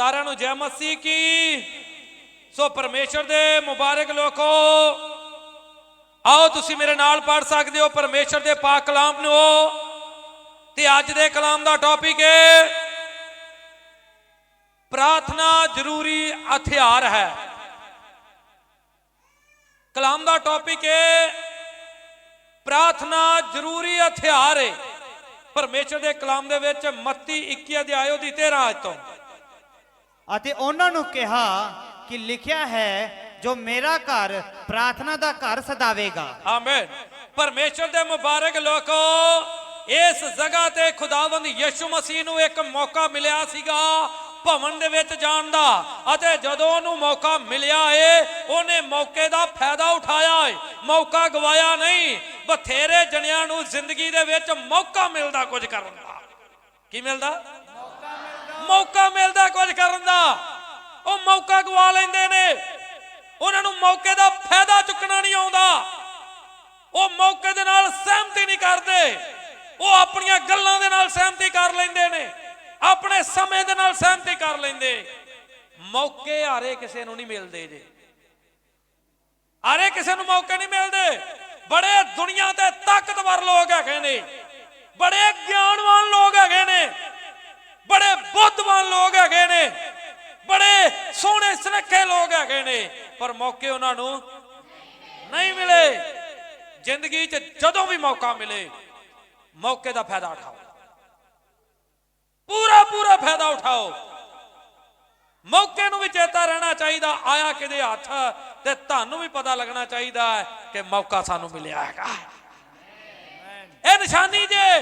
ਸਾਰਿਆਂ ਨੂੰ ਜੈ ਮਸੀਹ ਕੀ। ਸੋ ਪਰਮੇਸ਼ਰ ਦੇ ਮੁਬਾਰਕ ਲੋਕੋ, ਆਓ ਤੁਸੀਂ ਮੇਰੇ ਨਾਲ ਪੜ ਸਕਦੇ ਹੋ ਪਰਮੇਸ਼ਰ ਦੇ ਪਾਕ ਕਲਾਮ ਨੂੰ। ਤੇ ਅੱਜ ਦੇ ਕਲਾਮ ਦਾ ਟੌਪਿਕ ਹੈ ਪ੍ਰਾਰਥਨਾ ਜ਼ਰੂਰੀ ਹਥਿਆਰ ਹੈ। ਕਲਾਮ ਦਾ ਟੌਪਿਕ ਹੈ ਪ੍ਰਾਰਥਨਾ ਜ਼ਰੂਰੀ ਹਥਿਆਰ ਹੈ ਪਰਮੇਸ਼ਰ ਦੇ ਕਲਾਮ ਦੇ ਵਿੱਚ ਮੱਤੀ 21 ਅਧਿਆਇ ਉਹਦੀ 13 ਆਇਤ ਤੋਂ। ਅਤੇ ਉਹਨਾਂ ਨੂੰ ਕਿਹਾ ਕਿ ਲਿਖਿਆ ਹੈ, ਜੋ ਮੇਰਾ ਘਰ ਪ੍ਰਾਰਥਨਾ ਦਾ ਘਰ ਸਦਾਵੇਗਾ। ਆਮੀਨ। ਪਰਮੇਸ਼ਰ ਦੇ ਮੁਬਾਰਕ ਲੋਕੋ, ਇਸ ਜਗ੍ਹਾ ਤੇ ਖੁਦਾਵੰਦ ਯਿਸੂ ਮਸੀਹ ਨੂੰ ਇੱਕ ਮੌਕਾ ਮਿਲਿਆ ਸੀਗਾ ਭਵਨ ਦੇ ਵਿੱਚ ਜਾਣ ਦਾ। ਅਤੇ ਜਦੋਂ ਉਹਨੂੰ ਮੌਕਾ ਮਿਲਿਆ ਏ, ਉਹਨੇ ਮੌਕੇ ਦਾ ਫਾਇਦਾ ਉਠਾਇਆ ਏ। ਮੌਕਾ ਗਵਾਇਆ ਨਹੀਂ, ਬਥੇਰੇ ਜਣਿਆਂ ਨੂੰ ਜ਼ਿੰਦਗੀ ਦੇ ਵਿੱਚ ਮੌਕਾ ਮਿਲਦਾ ਕੁਝ ਕਰਨ ਦਾ। ਕੀ ਮਿਲਦਾ? ਮੌਕਾ ਮਿਲਦਾ ਕੁਝ ਕਰਨ ਦਾ। ਉਹ ਮੌਕਾ ਗਵਾ ਲੈਂਦੇ ਨੇ। ਉਹਨਾਂ ਨੂੰ ਮੌਕੇ ਦਾ ਫਾਇਦਾ ਚੁੱਕਣਾ ਨਹੀਂ ਆਉਂਦਾ। ਉਹ ਮੌਕੇ ਦੇ ਨਾਲ ਸਹਿਮਤੀ ਨਹੀਂ ਕਰਦੇ। ਉਹ ਆਪਣੀਆਂ ਗੱਲਾਂ ਦੇ ਨਾਲ ਸਹਿਮਤੀ ਕਰ ਲੈਂਦੇ ਨੇ। ਆਪਣੇ ਸਮੇਂ ਦੇ ਨਾਲ ਸਹਿਮਤੀ ਕਰ ਲੈਂਦੇ। ਮੌਕੇ ਹਾਰੇ ਕਿਸੇ ਨੂੰ ਨਹੀਂ ਮਿਲਦੇ ਜੇ। ਹਾਰੇ ਕਿਸੇ ਨੂੰ ਮੌਕੇ ਨਹੀਂ ਮਿਲਦੇ। ਬੜੇ ਦੁਨੀਆ ਤੇ ਤਾਕਤਵਰ ਲੋਕ ਹੈਗੇ ਨੇ। ਬੜੇ ਗਿਆਨਵਾਨ ਲੋਕ ਹੈਗੇ ਨੇ ਬੜੇ ਬੁੱਧਵਾਨ ਲੋਕ ਹੈਗੇ ਨੇ ਬੜੇ ਸੋਹਣੇ ਸੁਨੱਖੇ ਲੋਕ ਨੇ, ਪਰ ਮੌਕੇ ਉਹਨਾਂ ਨੂੰ ਨਹੀਂ ਮਿਲੇ। ਜ਼ਿੰਦਗੀ 'ਚ ਜਦੋਂ ਵੀ ਮੌਕਾ ਮਿਲੇ, ਮੌਕੇ ਦਾ ਫਾਇਦਾ ਉਠਾਓ। ਪੂਰਾ ਪੂਰਾ ਫਾਇਦਾ ਉਠਾਓ। ਮੌਕੇ ਨੂੰ ਵੀ ਚੇਤਾ ਰਹਿਣਾ ਚਾਹੀਦਾ, ਆਇਆ ਕਿਹਦੇ ਹੱਥ, ਤੇ ਤੁਹਾਨੂੰ ਵੀ ਪਤਾ ਲੱਗਣਾ ਚਾਹੀਦਾ ਕਿ ਮੌਕਾ ਸਾਨੂੰ ਮਿਲਿਆ ਹੈਗਾ। ਇਹ ਨਿਸ਼ਾਨੀ ਜੇ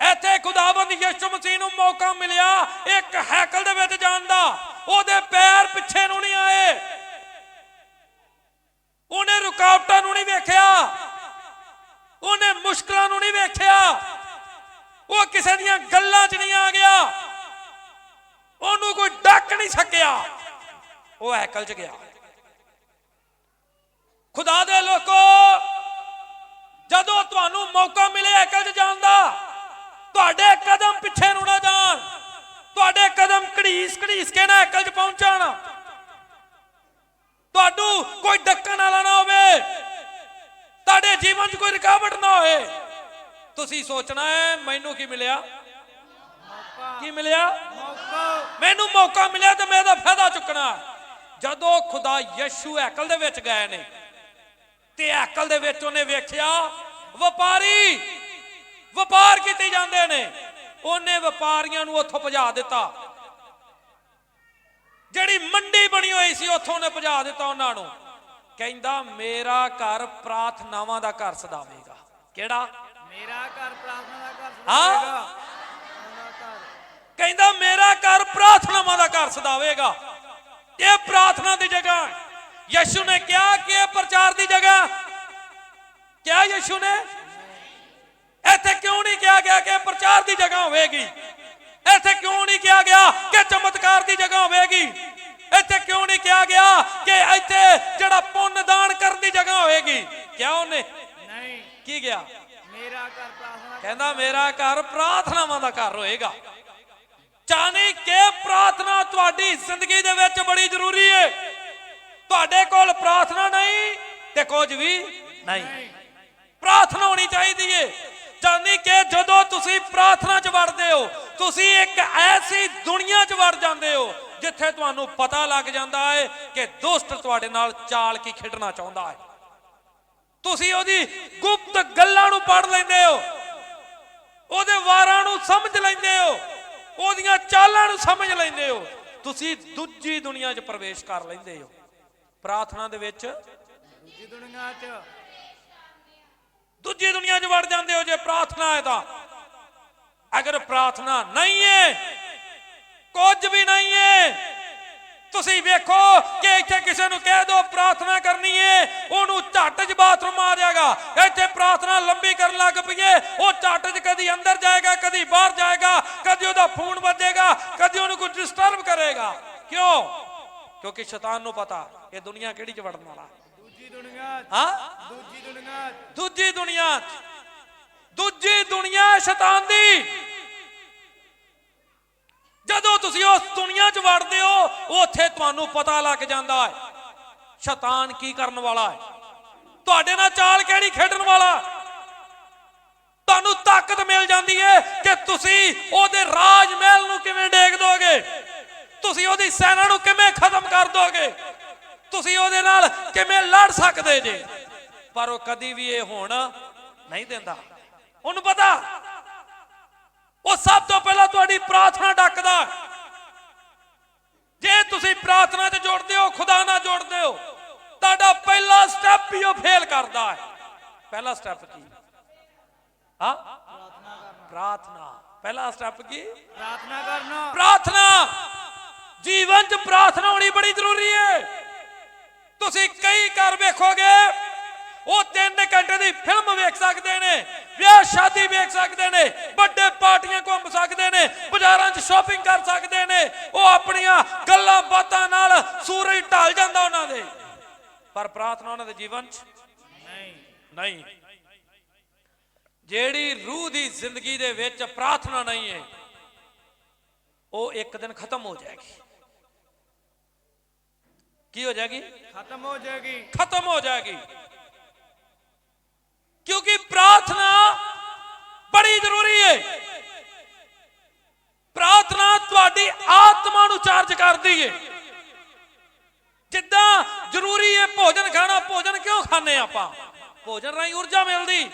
ਇੱਥੇ ਖੁਦਾਵੰਦ ਯਿਸੂ ਮਸੀਹ ਨੂੰ ਮੌਕਾ ਮਿਲਿਆ, ਇੱਕ ਹੈਕਲ ਦੇ ਵਿੱਚ ਜਾਣ ਦਾ। ਉਹਦੇ ਪੈਰ ਪਿੱਛੇ ਨੂੰ ਨਹੀਂ ਆਏ। ਉਹਨੇ ਰੁਕਾਵਟਾਂ ਨੂੰ ਨਹੀਂ ਵੇਖਿਆ। ਉਹਨੇ ਮੁਸ਼ਕਲਾਂ ਨੂੰ ਨਹੀਂ ਵੇਖਿਆ। ਉਹ ਕਿਸੇ ਦੀਆਂ ਗੱਲਾਂ 'ਚ ਨਹੀਂ ਆ ਗਿਆ। ਉਹਨੂੰ ਕੋਈ ਡੱਕ ਨਹੀਂ ਸਕਿਆ। ਉਹ ਹੈਕਲ 'ਚ ਗਿਆ। ਖੁਦਾ ਦੇ ਲੋਕੋ, ਜਦੋਂ ਤੁਹਾਨੂੰ ਮੌਕਾ ਮਿਲੇ ਹੈਕਲ 'ਚ ਜਾਣ ਦਾ, ਤੁਹਾਡੇ ਕਦਮ ਪਿੱਛੇ ਨੂੰ ਨਾ ਜਾਣ। ਤੁਹਾਡੇ ਕਦਮ ਘੜੀਸ ਘੜੀਸ ਕੇ ਨਾ ਹੈਕਲ 'ਚ ਪਹੁੰਚਣ। ਤੁਹਾਨੂੰ ਕੋਈ ਡੱਕਣ ਵਾਲਾ ਨਾ ਹੋਵੇ। ਤੁਹਾਡੇ ਜੀਵਨ 'ਚ ਕੋਈ ਰੁਕਾਵਟ ਨਾ ਹੋਏ ਤੁਸੀਂ ਸੋਚਣਾ ਹੈ, ਮੈਨੂੰ ਕੀ ਮਿਲਿਆ? ਕੀ ਮਿਲਿਆ? ਮੈਨੂੰ ਮੌਕਾ ਮਿਲਿਆ ਤੇ ਮੈਂ ਇਹਦਾ ਫਾਇਦਾ ਚੁੱਕਣਾ। ਜਦੋਂ ਖੁਦਾ ਯਸ਼ੂ ਅਕਲ ਦੇ ਵਿੱਚ ਗਏ ਨੇ, ਤੇ ਅਕਲ ਦੇ ਵਿੱਚ ਉਹਨੇ ਵੇਖਿਆ, ਵਪਾਰੀ, ਵਪਾਰ ਕੀਤੇ ਜਾਂਦੇ ਨੇ। ਉਹਨੇ ਵਪਾਰੀਆਂ ਨੂੰ ਉੱਥੋਂ ਭਜਾ ਦਿੱਤਾ। ਜਿਹੜੀ ਮੰਡੀ ਬਣੀ ਹੋਈ ਸੀ ਉੱਥੋਂ ਉਹਨੇ ਭਜਾ ਦਿੱਤਾ ਉਹਨਾਂ ਨੂੰ। ਕਹਿੰਦਾ ਮੇਰਾ ਘਰ ਪ੍ਰਾਰਥਨਾਵਾਂ ਦਾ ਘਰ ਸਦਾਵੇਗਾ। ਕਿਹੜਾ? ਮੇਰਾ ਘਰ ਪ੍ਰਾਰਥਨਾ ਦਾ ਘਰ ਹਾਂ? ਕਹਿੰਦਾ ਮੇਰਾ ਘਰ ਪ੍ਰਾਰਥਨਾਵਾਂ ਦਾ ਘਰ ਸਦਾਵੇਗਾ। ਇਹ ਪ੍ਰਾਰਥਨਾ ਦੀ ਜਗ੍ਹਾ। ਯਿਸੂ ਨੇ ਕਿਹਾ ਕਿ ਇਹ ਪ੍ਰਚਾਰ ਦੀ ਜਗ੍ਹਾ ਕਿਹਾ ਯਿਸੂ ਨੇ? ਇੱਥੇ ਕਿਉਂ ਨਹੀਂ ਕਿਹਾ ਗਿਆ ਕਿ ਪ੍ਰਚਾਰ ਦੀ ਜਗ੍ਹਾ ਹੋਵੇਗੀ? ਇੱਥੇ ਕਿਉਂ ਨਹੀਂ ਕਿਹਾ ਗਿਆ ਕਿ ਚਮਤਕਾਰ ਦੀ ਜਗ੍ਹਾ ਹੋਵੇਗੀ? ਇੱਥੇ ਕਿਉਂ ਨਹੀਂ ਕਿਹਾ ਗਿਆ ਕਿ ਇੱਥੇ ਜਿਹੜਾ ਪੁੰਨ ਦਾਨ ਕਰਨ ਦੀ ਜਗ੍ਹਾ ਹੋਵੇਗੀ? ਕਿਹਾ ਉਹਨੇ? ਨਹੀਂ। ਕੀ ਗਿਆ? ਮੇਰਾ ਘਰ ਪ੍ਰਾਰਥਨਾ ਕਹਿੰਦਾ ਮੇਰਾ ਘਰ ਪ੍ਰਾਰਥਨਾਵਾਂ ਦਾ ਘਰ ਹੋਏਗਾ। ਚਾਹਨੀ ਕਿ ਪ੍ਰਾਰਥਨਾ ਤੁਹਾਡੀ ਜ਼ਿੰਦਗੀ ਦੇ ਵਿੱਚ ਬੜੀ ਜ਼ਰੂਰੀ ਹੈ ਤੁਹਾਡੇ ਕੋਲ ਪ੍ਰਾਰਥਨਾ ਨਹੀਂ ਤੇ ਕੁਝ ਵੀ ਨਹੀਂ। ਪ੍ਰਾਰਥਨਾ ਹੋਣੀ ਚਾਹੀਦੀ ਹੈ ਚਾਹਨੀ ਕਿ ਜਦੋਂ ਤੁਸੀਂ ਪ੍ਰਾਰਥਨਾ 'ਚ ਵੜਦੇ ਹੋ, ਤੁਸੀਂ ਇੱਕ ਐਸੀ ਦੁਨੀਆ 'ਚ ਵੜ ਜਾਂਦੇ ਹੋ, ਜਿੱਥੇ ਤੁਹਾਨੂੰ ਪਤਾ ਲੱਗ ਜਾਂਦਾ ਹੈ ਕਿ ਦੁਸ਼ਟ ਤੁਹਾਡੇ ਨਾਲ ਚਾਲ ਕੀ ਖੇਡਣਾ ਚਾਹੁੰਦਾ ਹੈ। ਤੁਸੀਂ ਉਹਦੀ ਗੁਪਤ ਗੱਲਾਂ ਨੂੰ ਪੜ ਲੈਂਦੇ ਹੋ, ਉਹਦੇ ਵਾਰਾਂ ਨੂੰ ਸਮਝ ਲੈਂਦੇ ਹੋ, ਉਹਦੀਆਂ ਚਾਲਾਂ ਨੂੰ ਸਮਝ ਲੈਂਦੇ ਹੋ, ਤੁਸੀਂ ਦੂਜੀ ਦੁਨੀਆ 'ਚ ਪ੍ਰਵੇਸ਼ ਕਰ ਲੈਂਦੇ ਹੋ। ਪ੍ਰਾਰਥਨਾ ਦੇ ਵਿੱਚ ਦੂਜੀ ਦੁਨੀਆ 'ਚ ਦੂਜੀ ਦੁਨੀਆ 'ਚ ਵੜ ਜਾਂਦੇ ਹੋ ਜੇ ਪ੍ਰਾਰਥਨਾ ਹੈ ਤਾਂ। ਅਗਰ ਪ੍ਰਾਰਥਨਾ ਨਹੀਂ ਹੈ, ਕੁਝ ਵੀ ਨਹੀਂ ਹੈ, ਤੁਸੀਂ ਵੇਖੋ ਕਿ ਇੱਥੇ ਕਿਸੇ ਨੂੰ ਕਹਿ ਦਿਓ ਪ੍ਰਾਰਥਨਾ ਕਰਨੀ ਹੈ, ਉਹਨੂੰ ਝੱਟ 'ਚ ਬਾਥਰੂਮ ਆ ਜਾਏਗਾ ਇੱਥੇ ਪ੍ਰਾਰਥਨਾ ਲੰਬੀ ਕਰਨ ਲੱਗ ਪਈਏ ਉਹ ਝੱਟ 'ਚ ਕਦੀ ਅੰਦਰ ਜਾਏਗਾ, ਕਦੀ ਬਾਹਰ ਜਾਏਗਾ, ਕਦੀ ਉਹਦਾ ਫੋਨ ਵੱਜੇਗਾ, ਕਦੀ ਉਹਨੂੰ ਕੋਈ ਡਿਸਟਰਬ ਕਰੇਗਾ। ਕਿਉਂ? ਕਿਉਂਕਿ ਸ਼ੈਤਾਨ ਨੂੰ ਪਤਾ ਇਹ ਦੁਨੀਆ ਕਿਹੜੀ 'ਚ ਵੜਨ ਵਾਲਾ ਦੁਨੀਆ 'ਚ। ਹਾਂ? ਦੂਜੀ ਦੁਨੀਆ ਦੂਜੀ ਦੁਨੀਆ ਦੂਜੀ ਦੁਨੀਆ ਸ਼ੈਤਾਨ ਦੀ। ਜਦੋਂ ਤੁਸੀਂ ਉਸ ਦੁਨੀਆ 'ਚ ਵੜਦੇ ਹੋ ਉੱਥੇ ਤੁਹਾਨੂੰ ਪਤਾ ਲੱਗ ਜਾਂਦਾ ਹੈ ਸ਼ੈਤਾਨ ਕੀ ਕਰਨ ਵਾਲਾ ਹੈ। ਤੁਹਾਡੇ ਨਾਲ ਚਾਲ ਕਿਹੜੀ ਖੇਡਣ ਵਾਲਾ? ਤੁਹਾਨੂੰ ਤਾਕਤ ਮਿਲ ਜਾਂਦੀ ਹੈ ਕਿ ਤੁਸੀਂ ਉਹਦੇ ਰਾਜ ਮਹਿਲ ਨੂੰ ਕਿਵੇਂ ਡੇਗ ਦੋਗੇ? ਤੁਸੀਂ ਉਹਦੀ ਸੈਨਾ ਨੂੰ ਕਿਵੇਂ ਖਤਮ ਕਰ ਦੋਗੇ? ਤੁਸੀਂ ਉਹਦੇ ਨਾਲ ਕਿਵੇਂ ਲੜ ਸਕਦੇ ਜੇ? ਪਰ ਉਹ ਕਦੀ ਵੀ ਇਹ ਹੋਣ ਨਹੀਂ ਦਿੰਦਾ। ਉਹਨੂੰ ਪਤਾ? ਉਹ ਸਭ ਤੋਂ ਪਹਿਲਾਂ ਤੁਹਾਡੀ ਪ੍ਰਾਰਥਨਾ ਡੱਕਦਾ। ਜੇ ਤੁਸੀਂ ਪ੍ਰਾਰਥਨਾ ਤੇ ਜੋੜਦੇ ਹੋ ਖੁਦਾ ਨਾਲ ਜੋੜਦੇ ਹੋ ਤੁਹਾਡਾ ਪਹਿਲਾ ਸਟੈਪ ਹੀ ਉਹ ਫੇਲ ਕਰਦਾ ਹੈ। ਪਹਿਲਾ ਸਟੈਪ ਕੀ? ਹਾਂ? ਪ੍ਰਾਰਥਨਾ। ਪਹਿਲਾ ਸਟੈਪ ਕੀ? ਪ੍ਰਾਰਥਨਾ ਕਰਨਾ। ਪ੍ਰਾਰਥਨਾ! ਜੀਵਨ 'ਚ ਪ੍ਰਾਰਥਨਾ ਹੋਣੀ ਬੜੀ ਜ਼ਰੂਰੀ ਹੈ। ਤੁਸੀਂ ਕਈ ਘਰ ਵੇਖੋਗੇ, ਉਹ 3 ਘੰਟੇ ਦੀ ਫਿਲਮ ਵੇਖ ਸਕਦੇ ਨੇ, ਵਿਆਹ, ਸ਼ਾਦੀ ਵੇਖ ਸਕਦੇ ਨੇ, ਵੱਡੇ ਪਾਰਟੀਆਂ ਘੁੰਮ ਸਕਦੇ ਨੇ, ਬਾਜ਼ਾਰਾਂ 'ਚ ਸ਼ਾਪਿੰਗ ਕਰ ਸਕਦੇ ਨੇ, ਉਹ ਆਪਣੀਆਂ ਗੱਲਾਂ ਬਾਤਾਂ ਨਾਲ ਸੂਰਜ ਢਲ ਜਾਂਦਾ ਉਹਨਾਂ ਦੇ। ਪਰ ਪ੍ਰਾਰਥਨਾ ਉਹਨਾਂ ਦੇ ਜੀਵਨ 'ਚ? ਨਹੀਂ ਨਹੀਂ। ਜਿਹੜੀ ਰੂਹ ਦੀ ਜ਼ਿੰਦਗੀ ਦੇ ਵਿੱਚ ਪ੍ਰਾਰਥਨਾ ਨਹੀਂ ਹੈ, ਉਹ ਇੱਕ ਦਿਨ ਖਤਮ ਹੋ ਜਾਏਗੀ। ਕੀ ਹੋ ਜਾਏਗੀ? ਖਤਮ ਹੋ ਜਾਏਗੀ। ਖਤਮ ਹੋ ਜਾਏਗੀ। ਕਿਉਂਕਿ ਪ੍ਰਾਰਥਨਾ ਬੜੀ ਜ਼ਰੂਰੀ ਹੈ ਪ੍ਰਾਰਥਨਾ ਤੁਹਾਡੀ ਆਤਮਾ ਨੂੰ ਚਾਰਜ ਕਰਦੀ ਹੈ ਜਿੱਦਾਂ ਜ਼ਰੂਰੀ ਹੈ ਭੋਜਨ ਖਾਣਾ ਭੋਜਨ ਕਿਉਂ ਖਾਂਦੇ ਆਪਾਂ? ਭੋਜਨ ਰਾਹੀਂ ਊਰਜਾ ਮਿਲਦੀ।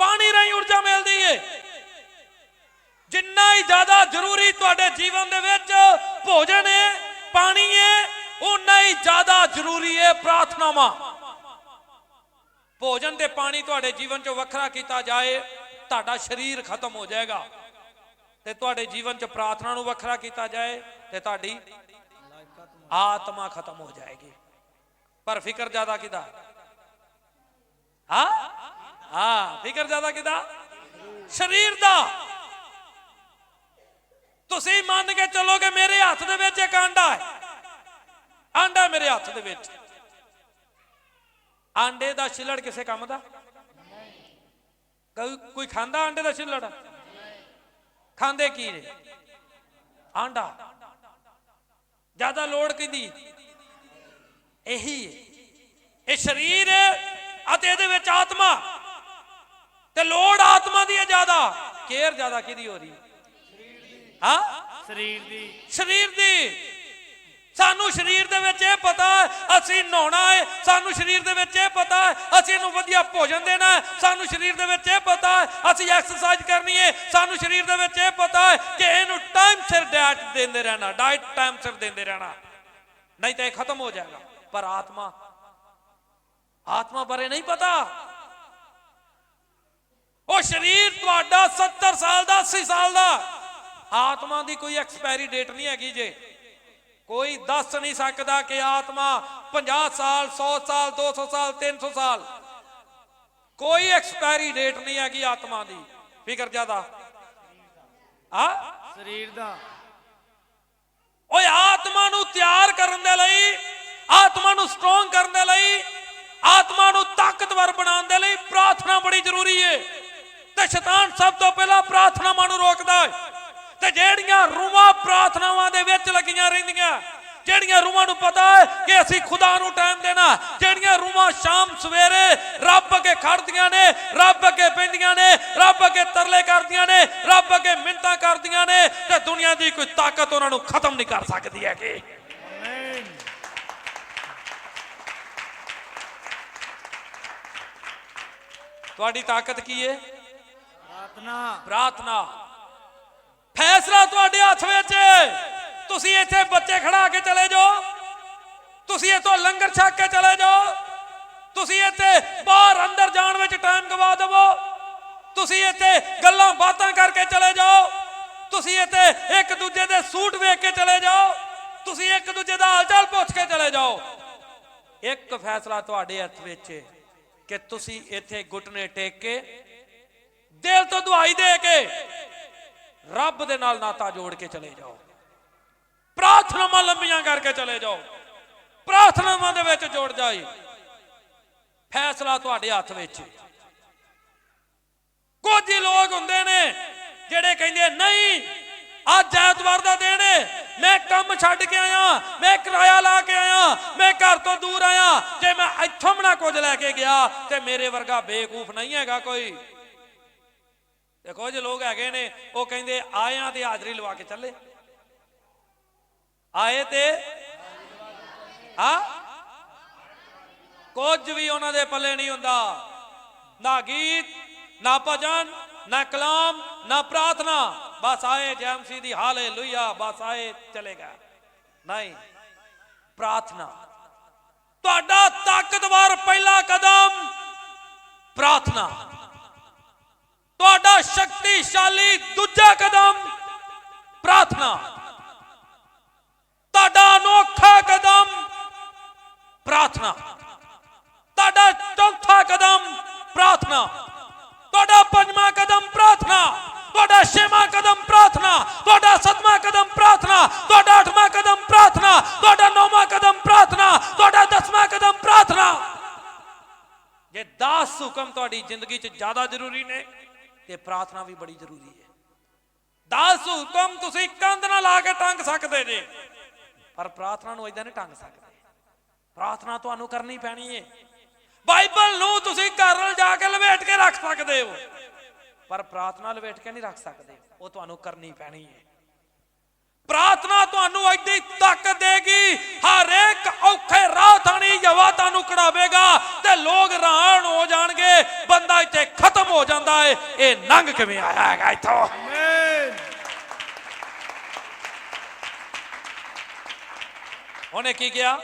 ਪਾਣੀ ਰਾਹੀਂ ਊਰਜਾ ਮਿਲਦੀ ਹੈ ਜਿੰਨਾ ਹੀ ਜ਼ਿਆਦਾ ਜ਼ਰੂਰੀ ਤੁਹਾਡੇ ਜੀਵਨ ਦੇ ਵਿੱਚ ਭੋਜਨ ਹੈ ਪਾਣੀ ਹੈ ਉਨਾ ਹੀ ਜ਼ਿਆਦਾ ਜ਼ਰੂਰੀ ਹੈ ਪ੍ਰਾਰਥਨਾਵਾਂ। ਭੋਜਨ ਤੇ ਪਾਣੀ ਤੁਹਾਡੇ ਜੀਵਨ ਚੋਂ ਵੱਖਰਾ ਕੀਤਾ ਜਾਏ, ਤੁਹਾਡਾ ਸਰੀਰ ਖਤਮ ਹੋ ਜਾਏਗਾ। ਤੇ ਤੁਹਾਡੇ ਜੀਵਨ ਚ ਪ੍ਰਾਰਥਨਾ ਨੂੰ ਵੱਖਰਾ ਕੀਤਾ ਜਾਏ ਤੇ ਤੁਹਾਡੀ ਆਤਮਾ ਖਤਮ ਹੋ ਜਾਏਗੀ। ਪਰ ਫਿਕਰ ਜ਼ਿਆਦਾ ਕਿਦਾ? ਹਾਂ? ਹਾਂ, ਫਿਕਰ ਜ਼ਿਆਦਾ ਕਿਦਾ? ਸਰੀਰ ਦਾ। ਤੁਸੀਂ ਮੰਨ ਕੇ ਚੱਲੋਗੇ ਮੇਰੇ ਹੱਥ ਦੇ ਵਿੱਚ ਇੱਕ ਆਂਡਾ ਹੈ। ਆਂਡਾ ਮੇਰੇ ਹੱਥ ਦੇ ਵਿੱਚ। ਆਂਡੇ ਦਾ ਛਿੱਲੜ ਕਿਸੇ ਕੰਮ ਦਾ? ਕੋਈ ਕੋਈ ਖਾਂਦਾ ਆਂਡੇ ਦਾ ਛਿੱਲੜ? ਖਾਂਦੇ ਕੀ ਨੇ? ਆਂਡਾ। ਜ਼ਿਆਦਾ ਲੋੜ ਕਿਹਦੀ? ਇਹੀ ਹੈ। ਇਹ ਸਰੀਰ ਅਤੇ ਇਹਦੇ ਵਿੱਚ ਆਤਮਾ। ਤੇ ਲੋੜ ਆਤਮਾ ਦੀ ਹੈ ਜ਼ਿਆਦਾ। ਕੇਅਰ ਜ਼ਿਆਦਾ ਕਿਹਦੀ ਹੋ ਰਹੀ? ਹਾਂ? ਸਰੀਰ ਦੀ। ਸਰੀਰ ਦੀ। ਸਾਨੂੰ ਸਰੀਰ ਦੇ ਵਿੱਚ ਇਹ ਪਤਾ ਅਸੀਂ ਨਹਾਉਣਾ ਹੈ, ਸਾਨੂੰ ਸਰੀਰ ਦੇ ਵਿੱਚ ਇਹ ਪਤਾ ਅਸੀਂ ਇਹਨੂੰ ਵਧੀਆ ਭੋਜਨ ਦੇਣਾ ਸਾਨੂੰ ਸਰੀਰ ਦੇ ਵਿੱਚ ਇਹ ਪਤਾ ਅਸੀਂ ਐਕਸਰਸਾਈਜ਼ ਕਰਨੀ ਹੈ, ਸਾਨੂੰ ਸਰੀਰ ਦੇ ਵਿੱਚ ਇਹ ਪਤਾ ਕਿ ਇਹਨੂੰ ਟਾਈਮ ਸਿਰ ਡਾਈਟ ਦਿੰਦੇ ਰਹਿਣਾ ਡਾਈਟ ਟਾਈਮ ਸਿਰ ਦਿੰਦੇ ਰਹਿਣਾ। ਨਹੀਂ ਤਾਂ ਇਹ ਖਤਮ ਹੋ ਜਾਏਗਾ। ਪਰ ਆਤਮਾ ਆਤਮਾ ਬਾਰੇ ਨਹੀਂ ਪਤਾ। ਉਹ ਸਰੀਰ ਤੁਹਾਡਾ 70 ਸਾਲ ਦਾ 80 ਸਾਲ ਦਾ। ਆਤਮਾ ਦੀ ਕੋਈ ਐਕਸਪਾਇਰੀ ਡੇਟ ਨਹੀਂ ਹੈਗੀ ਜੇ। ਕੋਈ ਦੱਸ ਨਹੀਂ ਸਕਦਾ ਕਿ ਆਤਮਾ 50 ਸਾਲ 100 ਸਾਲ 200 ਸਾਲ 300 ਸਾਲ। ਕੋਈ ਐਕਸਪਾਇਰੀ ਡੇਟ ਨਹੀਂ ਹੈਗੀ ਆਤਮਾ ਦੀ। ਫਿਕਰ ਜ਼ਿਆਦਾ। ਆ? ਸਰੀਰ ਦਾ। ਓਏ ਆਤਮਾ ਨੂੰ ਤਿਆਰ ਕਰਨ ਦੇ ਲਈ ਆਤਮਾ ਨੂੰ ਸਟਰੋਂਗ ਕਰਨ ਦੇ ਲਈ ਆਤਮਾ ਨੂੰ ਤਾਕਤਵਰ ਬਣਾਉਣ ਦੇ ਲਈ ਪ੍ਰਾਰਥਨਾ ਬੜੀ ਜ਼ਰੂਰੀ ਹੈ ਤੇ ਸ਼ੈਤਾਨ ਸਭ ਤੋਂ ਪਹਿਲਾਂ ਪ੍ਰਾਰਥਨਾਵਾਂ ਨੂੰ ਰੋਕਦਾ ਹੈ ਤੇ ਜਿਹੜੀਆਂ ਰੂਹਾਂ ਪ੍ਰਾਰਥਨਾਵਾਂ ਦੇ ਵਿੱਚ ਲੱਗੀਆਂ ਰਹਿੰਦੀਆਂ ਜਿਹੜੀਆਂ ਰੂਹਾਂ ਨੂੰ ਪਤਾ ਹੈ ਕਿ ਅਸੀਂ ਖੁਦਾ ਨੂੰ ਟਾਈਮ ਦੇਣਾ ਜਿਹੜੀਆਂ ਰੂਹਾਂ ਸ਼ਾਮ ਸਵੇਰੇ ਰੱਬ ਅੱਗੇ ਖੜਦੀਆਂ ਨੇ ਰੱਬ ਅੱਗੇ ਪੈਂਦੀਆਂ ਨੇ ਰੱਬ ਅੱਗੇ ਤਰਲੇ ਕਰਦੀਆਂ ਨੇ ਰੱਬ ਅੱਗੇ ਮਿੰਤਾਂ ਕਰਦੀਆਂ ਨੇ ਤੇ ਦੁਨੀਆ ਦੀ ਕੋਈ ਤਾਕਤ ਉਹਨਾਂ ਨੂੰ ਖਤਮ ਨਹੀਂ ਕਰ ਸਕਦੀ ਹੈਗੀ। ਆਮੀਨ ਤੁਹਾਡੀ ਤਾਕਤ ਕੀ ਹੈ? ਪ੍ਰਾਰਥਨਾ। ਪ੍ਰਾਰਥਨਾ। ਫੈਸਲਾ ਤੁਹਾਡੇ ਹੱਥ ਵਿੱਚ ਤੁਸੀਂ ਇੱਥੇ ਬੱਚੇ ਖੜਾ ਕੇ ਚਲੇ ਜਾਓ। ਤੁਸੀਂ ਇੱਥੋਂ ਲੰਗਰ ਛਕ ਕੇ ਚਲੇ ਜਾਓ। ਤੁਸੀਂ ਇੱਥੇ ਬਾਹਰ ਅੰਦਰ ਜਾਣ ਵਿੱਚ ਟਾਈਮ ਗਵਾ ਦੇਵੋ। ਤੁਸੀਂ ਇੱਥੇ ਗੱਲਾਂ ਬਾਤਾਂ ਕਰਕੇ ਚਲੇ ਜਾਓ। ਤੁਸੀਂ ਇੱਥੇ ਇੱਕ ਦੂਜੇ ਦੇ ਸੂਟ ਵੇਖ ਕੇ ਚਲੇ ਜਾਓ। ਤੁਸੀਂ ਇੱਕ ਦੂਜੇ ਦਾ ਹਾਲ ਪੁੱਛ ਕੇ ਚਲੇ ਜਾਓ। ਇੱਕ ਫੈਸਲਾ ਤੁਹਾਡੇ ਹੱਥ ਵਿੱਚ ਹੈ ਕਿ ਤੁਸੀਂ ਇੱਥੇ ਘੁਟਨੇ ਟੇਕ ਕੇ ਦਿਲ ਤੋਂ ਦੁਆਈ ਦੇ ਕੇ ਰੱਬ ਦੇ ਨਾਲ ਨਾਤਾ ਜੋੜ ਕੇ ਚਲੇ ਜਾਓ। ਪ੍ਰਾਰਥਨਾਵਾਂ ਲੰਬੀਆਂ ਕਰਕੇ ਚਲੇ ਜਾਓ। ਪ੍ਰਾਰਥਨਾਵਾਂ ਦੇ ਵਿੱਚ ਜੋੜ ਜਾਈ। ਫੈਸਲਾ ਤੁਹਾਡੇ ਹੱਥ ਵਿੱਚ ਕੁਝ ਲੋਕ ਹੁੰਦੇ ਨੇ ਜਿਹੜੇ ਕਹਿੰਦੇ, ਨਹੀਂ, ਅੱਜ ਐਤਵਾਰ ਦਾ ਦਿਨ ਹੈ ਮੈਂ ਕੰਮ ਛੱਡ ਕੇ ਆਇਆ, ਮੈਂ ਕਿਰਾਇਆ ਲਾ ਕੇ ਆਇਆ, ਮੈਂ ਘਰ ਤੋਂ ਦੂਰ ਆਇਆ। ਜੇ ਮੈਂ ਇੱਥੋਂ ਮਣਾ ਕੁਝ ਲੈ ਕੇ ਗਿਆ, ਤੇ ਮੇਰੇ ਵਰਗਾ ਬੇਕੂਫ ਨਹੀਂ ਹੈਗਾ ਕੋਈ। ਤੇ ਕੁਝ ਲੋਕ ਹੈਗੇ ਨੇ, ਉਹ ਕਹਿੰਦੇ ਆਇਆ ਤੇ ਹਾਜ਼ਰੀ ਲਵਾ ਕੇ ਚੱਲੇ। ਆਏ ਤੇ ਆ ਕੁਝ ਵੀ ਉਹਨਾਂ ਦੇ ਪੱਲੇ ਨਹੀਂ ਹੁੰਦਾ। ਨਾ ਗੀਤ, ਨਾ ਭਜਨ, ਨਾ ਕਲਾਮ, ਨਾ ਪ੍ਰਾਰਥਨਾ। ਬਸ ਆਏ ਜੈਮਸੀ ਦੀ ਹਾਲੇਲੂਇਆ, ਬਸ ਆਏ ਚਲੇ ਗਏ। ਨਹੀਂ, ਪ੍ਰਾਰਥਨਾ। ਤੁਹਾਡਾ ਤਾਕਤਵਰ ਪਹਿਲਾ ਕਦਮ ਪ੍ਰਾਰਥਨਾ। ਤੁਹਾਡਾ ਸ਼ਕਤੀਸ਼ਾਲੀ ਦੂਜਾ ਕਦਮ ਪ੍ਰਾਰਥਨਾ। ਤੁਹਾਡਾ ਅਨੋਖਾ ਕਦਮ ਪ੍ਰਾਰਥਨਾ। ਤੁਹਾਡਾ ਚੌਥਾ ਕਦਮ ਪ੍ਰਾਰਥਨਾ। ਤੁਹਾਡਾ ਪੰਜਵਾਂ ਕਦਮ ਪ੍ਰਾਰਥਨਾ। ਤੁਹਾਡਾ ਛੇਵਾਂ ਕਦਮ ਪ੍ਰਾਰਥਨਾ। ਤੁਹਾਡਾ ਸੱਤਵਾਂ ਕਦਮ ਪ੍ਰਾਰਥਨਾ। ਤੁਹਾਡਾ ਅੱਠਵਾਂ ਕਦਮ ਪ੍ਰਾਰਥਨਾ। ਤੁਹਾਡਾ ਨੌਵਾਂ ਕਦਮ ਪ੍ਰਾਰਥਨਾ। ਤੁਹਾਡਾ ਦਸਵਾਂ ਕਦਮ ਪ੍ਰਾਰਥਨਾ। ਜੇ 10 ਹੁਕਮ ਤੁਹਾਡੀ ਜ਼ਿੰਦਗੀ 'ਚ ਜ਼ਿਆਦਾ ਜ਼ਰੂਰੀ ਨੇ ਤੇ ਪ੍ਰਾਰਥਨਾ ਵੀ ਬੜੀ ਜ਼ਰੂਰੀ ਹੈ। 10 ਹੁਕਮ ਤੁਸੀਂ ਕੰਧ ਨਾਲ ਲਾ ਕੇ ਟੰਗ ਸਕਦੇ ਜੇ। ਪਰ ਪ੍ਰਾਰਥਨਾ ਨੂੰ ਇਦਾਂ ਨਹੀਂ ਟੰਗ ਸਕਦੇ। ਪ੍ਰਾਰਥਨਾ ਤੁਹਾਨੂੰ ਕਰਨੀ ਪੈਣੀ ਹੈ ਬਾਈਬਲ ਨੂੰ ਤੁਸੀਂ ਘਰ ਨਾਲ ਜਾ ਕੇ ਲਵੇਟ ਕੇ ਰੱਖ ਸਕਦੇ ਹੋ। ਪਰ ਪ੍ਰਾਰਥਨਾ ਲਵੇਟ ਕੇ ਨਹੀਂ ਰੱਖ ਸਕਦੇ। ਉਹ ਤੁਹਾਨੂੰ ਕਰਨੀ ਪੈਣੀ ਹੈ ਪ੍ਰਾਰਥਨਾ ਤੁਹਾਨੂੰ ਐਡੀ ਤਾਕਤ ਦੇਗੀ। ਹਰ ਤੁਹਾਨੂੰ ਕਢਾਵੇਗਾ ਤੇ ਲੋਕ ਹੈਰਾਨ ਹੋ ਜਾਣਗੇ ਬੰਦਾ ਇੱਥੇ ਖਤਮ ਹੋ ਜਾਂਦਾ ਹੈ ਇਹ ਨੰਗ ਕਿਵੇਂ ਆਇਆ ਹੈਗਾ ਇੱਥੋਂ? ਆਮੇਨ ਉਹਨੇ ਕੀ ਕਿਹਾ?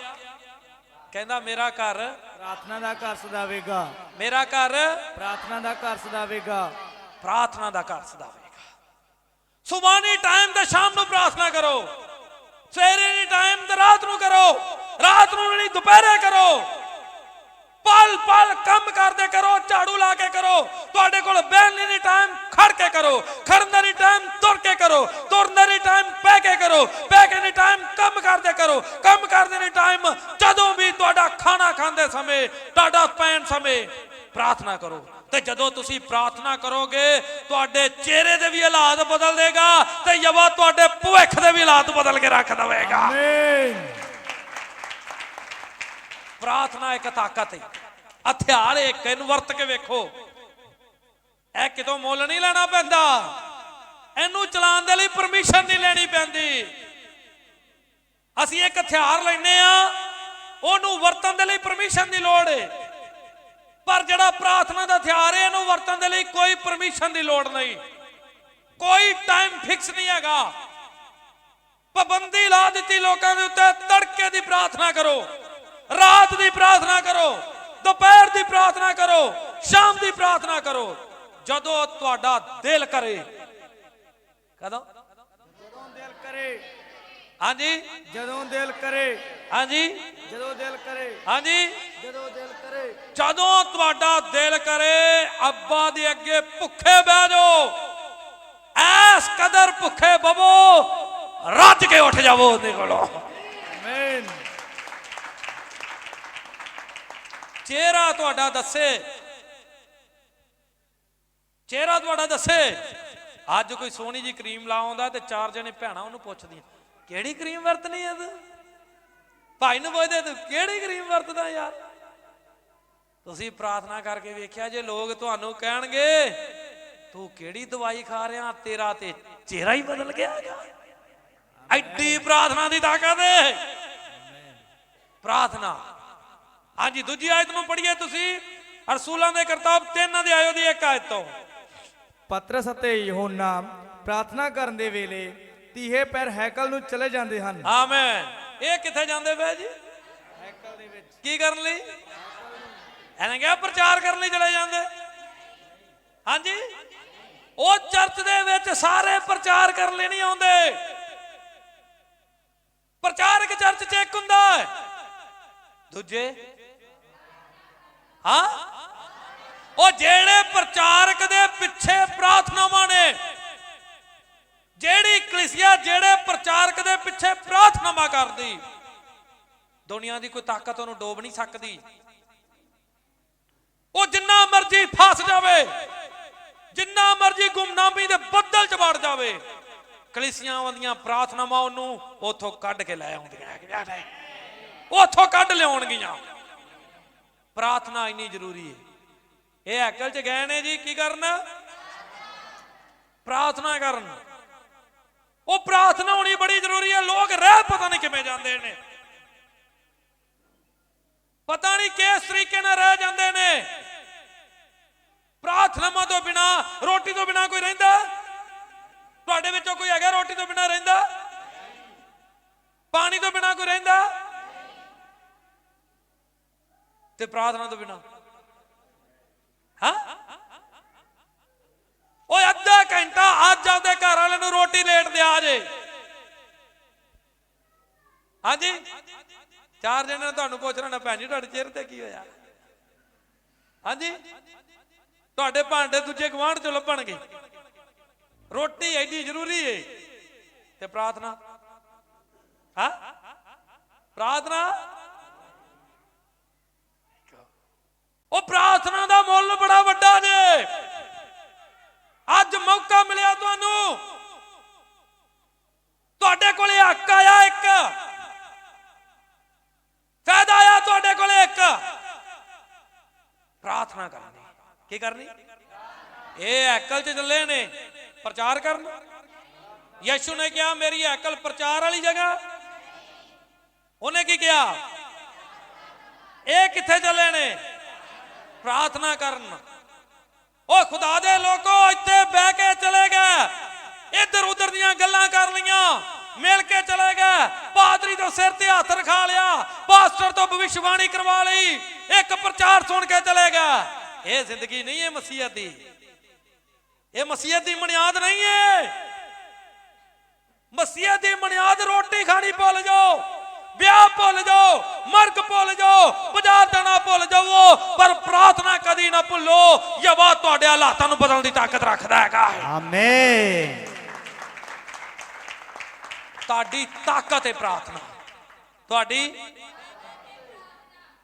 ਕਹਿੰਦਾ ਮੇਰਾ ਘਰ ਪ੍ਰਾਰਥਨਾ ਦਾ ਘਰ ਸਦਾਵੇਗਾ। ਮੇਰਾ ਘਰ ਪ੍ਰਾਰਥਨਾ ਦਾ ਘਰ ਸਦਾਵੇਗਾ। ਪ੍ਰਾਰਥਨਾ ਦਾ ਘਰ ਸਦਾਵੇਗਾ। ਸੁਬਾਨੀ ਟਾਈਮ ਤੇ ਸ਼ਾਮ ਨੂੰ ਪ੍ਰਾਰਥਨਾ ਕਰੋ। ਸਵੇਰੇ ਦੀ ਟਾਈਮ ਤੇ ਰਾਤ ਨੂੰ ਕਰੋ। ਰਾਤ ਨੂੰ ਨਹੀਂ ਦੁਪਹਿਰੇ ਕਰੋ। ਪਲ ਪਲ ਕੰਮ ਕਰਦੇ ਕਰੋ, ਝਾੜੂ ਲਾ ਕੇ ਕਰੋ। ਤੁਹਾਡੇ ਕੋਲ ਬਹਿਣ ਲਈ ਨਹੀਂ ਟਾਈਮ ਖੜ ਕੇ ਕਰੋ। ਖੜਨ ਦਾ ਨਹੀਂ ਟਾਈਮ ਤੁਰ ਕੇ ਕਰੋ। ਤੁਰਨ ਦਾ ਨਹੀਂ ਟਾਈਮ ਬਹਿ ਕੇ ਕਰੋ। ਬਹਿ ਕੇ ਨਹੀਂ ਟਾਈਮ ਕੰਮ ਕਰਦੇ ਕਰੋ। ਕੰਮ ਕਰਦੇ ਨਹੀਂ ਟਾਈਮ ਜਦੋਂ ਵੀ ਤੁਹਾਡਾ ਖਾਣਾ ਖਾਂਦੇ ਸਮੇਂ, ਤੁਹਾਡਾ ਪੈਣ ਸਮੇਂ, ਪ੍ਰਾਰਥਨਾ ਕਰੋ। ਤੇ ਜਦੋਂ ਤੁਸੀਂ ਪ੍ਰਾਰਥਨਾ ਕਰੋਗੇ, ਤੁਹਾਡੇ ਚਿਹਰੇ ਦੇ ਵੀ ਹਾਲਾਤ ਬਦਲ ਦੇਗਾ ਤੇ ਯਵਾ ਤੁਹਾਡੇ ਭਵਿੱਖ ਦੇ ਵੀ ਹਾਲਾਤ ਬਦਲ ਕੇ ਰੱਖ ਦੇਵੇਗਾ। ਆਮੇਨ ਪ੍ਰਾਰਥਨਾ ਇੱਕ ਤਾਕਤ ਹੈ ਹਥਿਆਰ ਇੱਕ ਇਹਨੂੰ ਵਰਤ ਕੇ ਵੇਖੋ। ਇਹ ਕਿਤੋਂ ਮੁੱਲ ਨਹੀਂ ਲੈਣਾ ਪੈਂਦਾ। ਇਹਨੂੰ ਚਲਾਉਣ ਦੇ ਲਈ ਪਰਮਿਸ਼ਨ ਨਹੀਂ ਲੈਣੀ ਪੈਂਦੀ। ਅਸੀਂ ਇੱਕ ਹਥਿਆਰ ਲੈਨੇ ਆ, ਉਹਨੂੰ ਵਰਤਣ ਦੇ ਲਈ ਪਰਮਿਸ਼ਨ ਦੀ ਲੋੜ ਹੈ ਪਰ ਜਿਹੜਾ ਪ੍ਰਾਰਥਨਾ ਦਾ ਹਥਿਆਰ ਹੈ ਇਹਨੂੰ ਵਰਤਣ ਦੇ ਲਈ ਕੋਈ ਪਰਮਿਸ਼ਨ ਦੀ ਲੋੜ ਨਹੀਂ। ਕੋਈ ਟਾਈਮ ਫਿਕਸ ਨਹੀਂ ਹੈਗਾ। ਪਾਬੰਦੀ ਲਾ ਦਿੱਤੀ ਲੋਕਾਂ ਦੇ ਉੱਤੇ, ਤੜਕੇ ਦੀ ਪ੍ਰਾਰਥਨਾ ਕਰੋ। ਰਾਤ ਦੀ ਪ੍ਰਾਰਥਨਾ ਕਰੋ ਦੁਪਹਿਰ ਦੀ ਪ੍ਰਾਰਥਨਾ ਕਰੋ ਸ਼ਾਮ ਦੀ ਪ੍ਰਾਰਥਨਾ ਕਰੋ। ਜਦੋਂ ਤੁਹਾਡਾ ਦਿਲ ਕਰੇ। ਕਦੋਂ? ਜਦੋਂ ਦਿਲ ਕਰੇ। ਹਾਂਜੀ? ਜਦੋਂ ਦਿਲ ਕਰੇ। ਹਾਂਜੀ? ਜਦੋਂ ਦਿਲ ਕਰੇ। ਹਾਂਜੀ? ਜਦੋਂ ਦਿਲ ਕਰੇ। ਜਦੋਂ ਤੁਹਾਡਾ ਦਿਲ ਕਰੇ ਅੱਬਾ ਦੇ ਅੱਗੇ ਭੁੱਖੇ ਬਹਿ ਜਾਓ। ਐਸ ਕਦਰ ਭੁੱਖੇ ਬਵੋ ਰੱਜ ਕੇ ਉੱਠ ਜਾਵੋ ਉਹਦੇ ਕੋਲੋਂ ਆਮੇਨ ਚਿਹਰਾ ਤੁਹਾਡਾ ਦੱਸੇ। ਚਿਹਰਾ ਤੁਹਾਡਾ ਦੱਸੇ। ਅੱਜ ਕੋਈ ਸੋਹਣੀ ਜੀ ਕਰੀਮ ਲਾਉਂਦਾ ਤੇ ਚਾਰ ਜਣੇ ਭੈਣਾਂ ਉਹਨੂੰ ਪੁੱਛਦੀਆਂ, ਕਿਹੜੀ ਕਰੀਮ ਵਰਤਣੀ ਐ ਤੂੰ? ਭਾਈ ਨੂੰ ਪੁੱਛਦੇ, ਤੂੰ ਕਿਹੜੀ ਕਰੀਮ ਵਰਤਦਾ ਯਾਰ? ਤੁਸੀਂ ਪ੍ਰਾਰਥਨਾ ਕਰਕੇ ਵੇਖਿਆ ਜੇ ਲੋਕ ਤੁਹਾਨੂੰ ਕਹਿਣਗੇ, ਤੂੰ ਕਿਹੜੀ ਦਵਾਈ ਖਾ ਰਿਹਾ? ਤੇਰਾ ਤੇ ਚਿਹਰਾ ਹੀ ਬਦਲ ਗਿਆ ਐਡੀ ਪ੍ਰਾਰਥਨਾ ਦੀ ਤਾਕਤ ਹੈ ਪ੍ਰਾਰਥਨਾ ਹਾਂਜੀ ਦੂਜੀ ਆਇਤ ਨੂੰ ਪੜ੍ਹੀਏ ਤੁਸੀਂ। ਰਸੂਲਾਂ ਦੇ ਕਰਤਾਬ 3 ਦੇ ਆਇਓ ਦੀ ਇੱਕ ਆਇਤ ਤੋਂ। ਪਤਰਸ ਅਤੇ ਯਹੋਨਾ ਪ੍ਰਾਰਥਨਾ ਕਰਨ ਦੇ ਵੇਲੇ ਤੀਹੇ ਪੈਰ ਹੈਕਲ ਨੂੰ ਚਲੇ ਜਾਂਦੇ ਹਨ। ਆਮੇਨ। ਇਹ ਕਿੱਥੇ ਜਾਂਦੇ ਪਏ ਜੀ? ਹੈਕਲ ਦੇ ਵਿੱਚ। ਕੀ ਕਰਨ ਲਈ? ਇਹਨਾਂ ਕਿਹਾ ਪ੍ਰਚਾਰ ਕਰਨ ਲਈ ਚਲੇ ਜਾਂਦੇ। ਹਾਂਜੀ? ਉਹ ਚਰਚ ਦੇ ਵਿੱਚ ਸਾਰੇ ਪ੍ਰਚਾਰ ਕਰਨ ਲਈ ਨਹੀਂ ਆਉਂਦੇ। ਪ੍ਰਚਾਰਕ ਚਰਚ 'ਚ ਇੱਕ ਹੁੰਦਾ ਦੂਜੇ ਹਾਂ? ਉਹ ਜਿਹੜੇ ਪ੍ਰਚਾਰਕ ਦੇ ਪਿੱਛੇ ਪ੍ਰਾਰਥਨਾਵਾਂ ਨੇ, ਜਿਹੜੀ ਕਲੀਸਿਆ ਜਿਹੜੇ ਪ੍ਰਚਾਰਕ ਦੇ ਪਿੱਛੇ ਪ੍ਰਾਰਥਨਾਵਾਂ ਕਰਦੀ, ਦੁਨੀਆ ਦੀ ਕੋਈ ਤਾਕਤ ਉਹਨੂੰ ਡੋਬ ਨਹੀਂ ਸਕਦੀ। ਉਹ ਜਿੰਨਾ ਮਰਜ਼ੀ ਫਸ ਜਾਵੇ, ਜਿੰਨਾ ਮਰਜ਼ੀ ਗੁੰਮਨਾਮੀ ਦੇ ਬੱਦਲ ਚ ਵੜ ਜਾਵੇ, ਕਲੀਸਿਆਵਾਂ ਦੀਆਂ ਪ੍ਰਾਰਥਨਾਵਾਂ ਉਹਨੂੰ ਉਥੋਂ ਕੱਢ ਕੇ ਲੈ ਆਉਂਦੀਆਂ ਹੈਗੀਆਂ ਨੇ। ਉਥੋਂ ਕੱਢ ਲਿਆਉਣਗੀਆਂ। ਪ੍ਰਾਰਥਨਾ ਇੰਨੀ ਜ਼ਰੂਰੀ ਹੈ। ਇਹ ਹੈਕਲ ਚ ਗਏ ਨੇ ਜੀ, ਕੀ ਕਰਨ? ਪ੍ਰਾਰਥਨਾ ਕਰਨ। ਉਹ ਪ੍ਰਾਰਥਨਾ ਹੋਣੀ ਬੜੀ ਜ਼ਰੂਰੀ ਹੈ, ਲੋਕ ਰਹਿ ਪਤਾ ਨਹੀਂ ਕਿਵੇਂ ਜਾਂਦੇ ਨੇ। ਪਤਾ ਨਹੀਂ ਕਿਸ ਤਰੀਕੇ ਨਾਲ ਰਹਿ ਜਾਂਦੇ ਨੇ। ਪ੍ਰਾਰਥਨਾਵਾਂ ਤੋਂ ਬਿਨਾ, ਰੋਟੀ ਤੋਂ ਬਿਨਾ ਕੋਈ ਰਹਿੰਦਾ? ਤੁਹਾਡੇ ਵਿੱਚੋਂ ਕੋਈ ਹੈਗਾ ਰੋਟੀ ਤੋਂ ਬਿਨਾ ਰਹਿੰਦਾ? ਪਾਣੀ ਤੋਂ ਬਿਨਾ ਕੋਈ ਰਹਿੰਦਾ? ਤੇ ਪ੍ਰਾਰਥਨਾ ਤੋਂ ਬਿਨਾ। ਹਾਂ? ਓਏ ਅੱਧਾ ਘੰਟਾ ਅੱਜ ਆਪਦੇ ਘਰ ਵਾਲੇ ਨੂੰ ਰੋਟੀ ਲੇਟ ਦੇ ਜੇ। ਹਾਂਜੀ? ਚਾਰ ਜਣੇ ਨੇ ਤੁਹਾਨੂੰ ਪੁੱਛ ਲੈਣਾ, ਭੈਣ ਜੀ, ਤੁਹਾਡੇ ਚਿਹਰੇ ਤੇ ਕੀ ਹੋਇਆ? ਹਾਂਜੀ? ਤੁਹਾਡੇ ਭਾਂਡੇ ਦੂਜੇ ਗਵਾਂਢ ਚੋਂ ਲੱਭਣਗੇ। ਰੋਟੀ ਐਡੀ ਜ਼ਰੂਰੀ ਏ। ਤੇ ਪ੍ਰਾਰਥਨਾ? ਹਾਂ? ਪ੍ਰਾਰਥਨਾ? ਉਹ ਪ੍ਰਾਰਥਨਾ ਦਾ ਮੁੱਲ ਬੜਾ ਵੱਡਾ ਜੇ। ਅੱਜ ਮੌਕਾ ਮਿਲਿਆ ਤੁਹਾਨੂੰ। ਤੁਹਾਡੇ ਕੋਲੇ ਹੱਕ ਆਇਆ ਇੱਕ। ਫਾਇਦਾ ਆਇਆ ਤੁਹਾਡੇ ਕੋਲੇ ਇੱਕ। ਪ੍ਰਾਰਥਨਾ ਕਰਨੀ। ਕੀ ਕਰਨੀ? ਇਹ ਐਕਲ ਚ ਚੱਲੇ ਨੇ। ਪ੍ਰਚਾਰ ਕਰਨ। ਯਿਸੂ ਨੇ ਕਿਹਾ, ਮੇਰੀ ਐਕਲ ਪ੍ਰਚਾਰ ਵਾਲੀ ਜਗ੍ਹਾ। ਉਹਨੇ ਕੀ ਕਿਹਾ? ਇਹ ਕਿੱਥੇ ਚੱਲੇ ਨੇ? ਪ੍ਰਾਰਥਨਾ ਕਰਨ। ਉਹ ਖੁਦਾ ਦੇ ਲੋਕੋ, ਇੱਥੇ ਬਹਿ ਕੇ ਚਲੇ ਗਏ। ਇੱਧਰ ਉੱਧਰ ਦੀਆਂ ਗੱਲਾਂ ਕਰ ਲਈਆਂ। ਮਿਲ ਕੇ ਚਲੇ ਗਏ। ਪਾਦਰੀ ਤੋਂ ਸਿਰ ਤੇ ਹੱਥ ਰਖਾ ਲਿਆ। ਪਾਸਟਰ ਤੋਂ ਭਵਿੱਖਬਾਣੀ ਕਰਵਾ ਲਈ। ਇੱਕ ਪ੍ਰਚਾਰ ਸੁਣ ਕੇ ਚਲੇ ਗਏ। ਇਹ ਜ਼ਿੰਦਗੀ ਨਹੀਂ ਹੈ ਮਸੀਹਤ ਦੀ। ਇਹ ਮਸੀਹਤ ਦੀ ਬੁਨਿਆਦ ਨਹੀਂ ਹੈ ਮਸੀਹਤ ਦੀ ਬੁਨਿਆਦ ਰੋਟੀ ਖਾਣੀ ਭੁੱਲ ਜਾਓ। ਵਿਆਹ ਭੁੱਲ ਜਾਓ ਮਰਗ ਭੁੱਲ ਜਾਓ ਬਾਜ਼ਾਰ ਜਾਣਾ ਭੁੱਲ ਜਾਓ ਪਰ ਪ੍ਰਾਰਥਨਾ ਕਦੀ ਨਾ ਭੁੱਲੋ ਯਵਾ ਤੁਹਾਡੇ ਹਾਲਾਤਾਂ ਨੂੰ ਬਦਲਣ ਦੀ ਤਾਕਤ ਰੱਖਦਾ ਹੈਗਾ। ਆਮੇਨ ਤੁਹਾਡੀ ਤਾਕਤ ਹੈ ਪ੍ਰਾਰਥਨਾ। ਤੁਹਾਡੀ